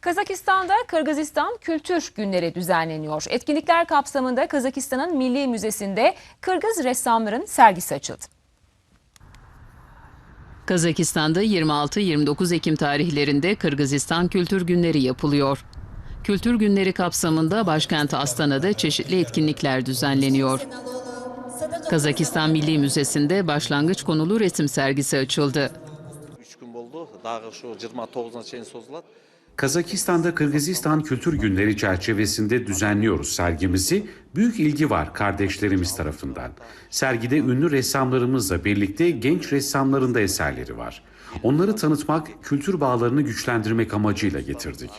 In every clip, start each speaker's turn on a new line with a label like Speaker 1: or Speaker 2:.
Speaker 1: Kazakistan'da Kırgızistan Kültür Günleri düzenleniyor. Etkinlikler kapsamında Kazakistan'ın Milli Müzesi'nde Kırgız ressamların sergisi açıldı.
Speaker 2: Kazakistan'da 26-29 Ekim tarihlerinde Kırgızistan Kültür Günleri yapılıyor. Kültür Günleri kapsamında başkent Astana'da çeşitli etkinlikler düzenleniyor. Kazakistan Milli Müzesi'nde başlangıç konulu resim sergisi açıldı.
Speaker 3: 3 gün oldu. Daha şu 29'una çeyin sozuladı.
Speaker 4: Kazakistan'da Kırgızistan Kültür Günleri çerçevesinde düzenliyoruz sergimizi. Büyük ilgi var kardeşlerimiz tarafından. Sergide ünlü ressamlarımızla birlikte genç ressamların da eserleri var. Onları tanıtmak, kültür bağlarını güçlendirmek amacıyla getirdik.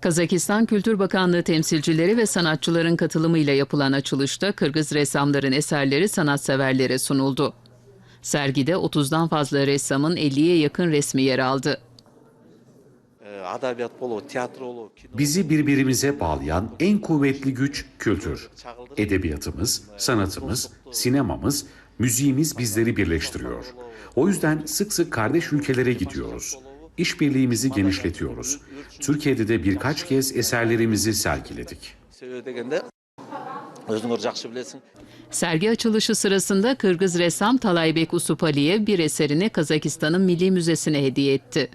Speaker 2: Kazakistan Kültür Bakanlığı temsilcileri ve sanatçıların katılımıyla yapılan açılışta Kırgız ressamların eserleri sanatseverlere sunuldu. Sergide 30'dan fazla ressamın 50'ye yakın resmi yer aldı.
Speaker 4: Bizi birbirimize bağlayan en kuvvetli güç kültür. Edebiyatımız, sanatımız, sinemamız, müziğimiz bizleri birleştiriyor. O yüzden sık sık kardeş ülkelere gidiyoruz. İşbirliğimizi genişletiyoruz. Türkiye'de de birkaç kez eserlerimizi sergiledik.
Speaker 3: себеби дегенде өзүңөр жакшы билесиң
Speaker 2: Sergi açılışı sırasında Kırgız ressam Talaybek Usupaliyev bir eserini Kazakistan'ın Milli Müzesi'ne hediye etti.